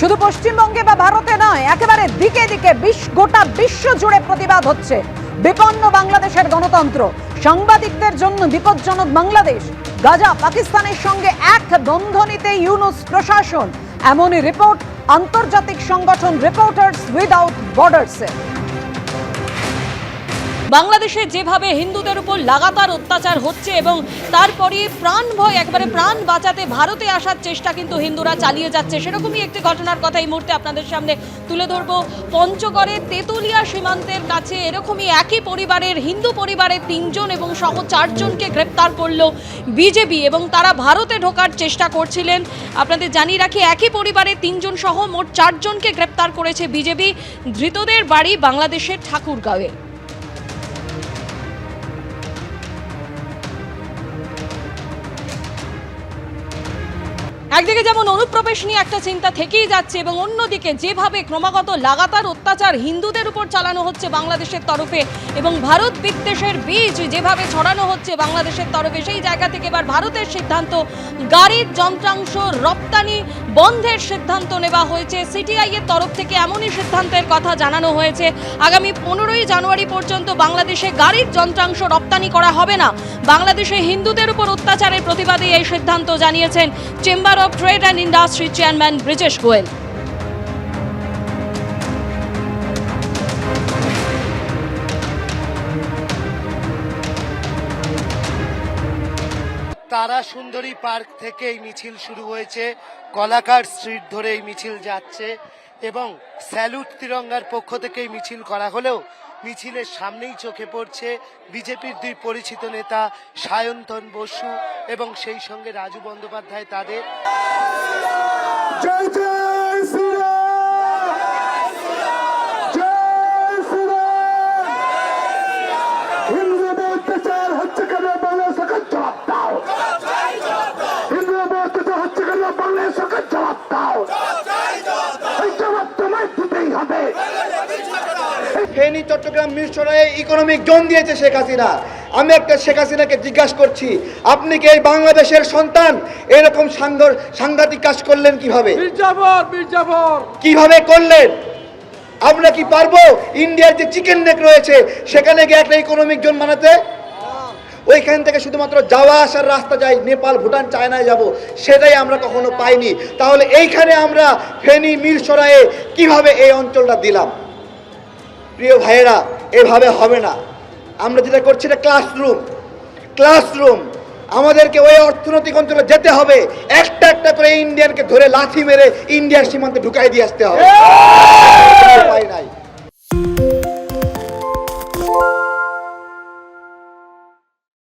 শুধু পশ্চিমবঙ্গে বা ভারতে নয়, একেবারে দিকে দিকে বিশ, গোটা বিশ্ব জুড়ে প্রতিবাদ হচ্ছে। বিপন্ন বাংলাদেশের গণতন্ত্র। সাংবাদিকদের জন্য বিপজ্জনক বাংলাদেশ। গাজা পাকিস্তানের সঙ্গে এক বন্ধনীতে ইউনুস প্রশাসন। এমনই রিপোর্ট আন্তর্জাতিক সংগঠন রিপোর্টার্স উইদাউট বর্ডার্সের বাংলাদেশে যেভাবে হিন্দুদের উপর লাগাতার অত্যাচার হচ্ছে এবং তারপরে প্রাণ ভয়, একবারে প্রাণ বাঁচাতে ভারতে আসার চেষ্টা কিন্তু হিন্দুরা চালিয়ে যাচ্ছে, সেরকমই একটি ঘটনার কথা এই মুহূর্তে আপনাদের সামনে তুলে ধরবো। পঞ্চগড়ের তেতুলিয়া সীমান্তের কাছে এরকমই একই পরিবারের, হিন্দু পরিবারের তিনজন এবং সহ চারজনকে গ্রেপ্তার করল বিজেপি এবং তারা ভারতে ঢোকার চেষ্টা করছিলেন। আপনাদের জানিয়ে রাখি, একই পরিবারের তিনজন সহ মোট চারজনকে গ্রেপ্তার করেছে বিজেপি। ধৃতদের বাড়ি বাংলাদেশের ঠাকুরগাঁওয়ে। একদিকে যেমন অনুপ্রবেশ নিয়ে একটা চিন্তা থেকেই যাচ্ছে এবং অন্যদিকে যেভাবে ক্রমাগত লাগাতার অত্যাচার হিন্দুদের উপর চালানো হচ্ছে বাংলাদেশের তরফে এবং ভারত বিদ্বেষের বীজ যেভাবে ছড়ানো হচ্ছে বাংলাদেশের তরফে, সেই জায়গা থেকে এবার ভারতের সিদ্ধান্ত। গাড়ির যন্ত্রাংশ রপ্তানি বন্ধের সিদ্ধান্ত নেওয়া হয়েছে। সিটিআই এর তরফ থেকে এমনই সিদ্ধান্তের কথা জানানো হয়েছে। আগামী পনেরোই জানুয়ারি পর্যন্ত বাংলাদেশে গাড়ির যন্ত্রাংশ রপ্তানি করা হবে না। বাংলাদেশে হিন্দুদের উপর অত্যাচারের প্রতিবাদে এই সিদ্ধান্ত জানিয়েছেন chamber trade and industry chairman Brijesh Goel Tara Sundari park থেকে এই মিছিল শুরু হয়েছে। কলাকার স্ট্রিট ধরে এই মিছিল যাচ্ছে এবং স্যালুট তিরঙ্গার পক্ষ থেকে এই মিছিল করা হলেও মিছিলের সামনেই চোখে পড়ছে বিজেপির দুই পরিচিত নেতা সায়ন্তন বসু এবং সেই সঙ্গে রাজু বন্দ্যোপাধ্যায় তাদের। ফেনী চট্টগ্রাম মিরসরাই ইকোনমিক জোন দিয়েছে শেখ হাসিনা। আমি একটা শেখ হাসিনাকে জিজ্ঞাসা করছি আপনি কি এই বাংলাদেশের সন্তান? এরকম সাংঘর সাংঘাতিক কাজ করলেন কীভাবে? কীভাবে করলেন? আমরা কি পারব? ইন্ডিয়ার যে চিকেন নেক রয়েছে সেখানে গিয়ে একটা ইকোনমিক জোন বানাতে? ওইখান থেকে শুধুমাত্র যাওয়া আসার রাস্তা যাই নেপাল ভুটান চায়নায় যাব সেটাই আমরা কখনো পাইনি। তাহলে এইখানে আমরা ফেনী মিরসরায়ে কীভাবে এই অঞ্চলটা দিলাম? প্রিয় ভাইয়েরা এভাবে হবে না। আমরা যেটা করছি এটা ক্লাসরুম ক্লাসরুম আমাদেরকে ওই অর্থনৈতিক অঞ্চলে যেতে হবে। একটা একটা করে ইন্ডিয়ানকে ধরে লাথি মেরে ইন্ডিয়ার সীমান্তে ঢুকাই দিয়ে আসতে হবে।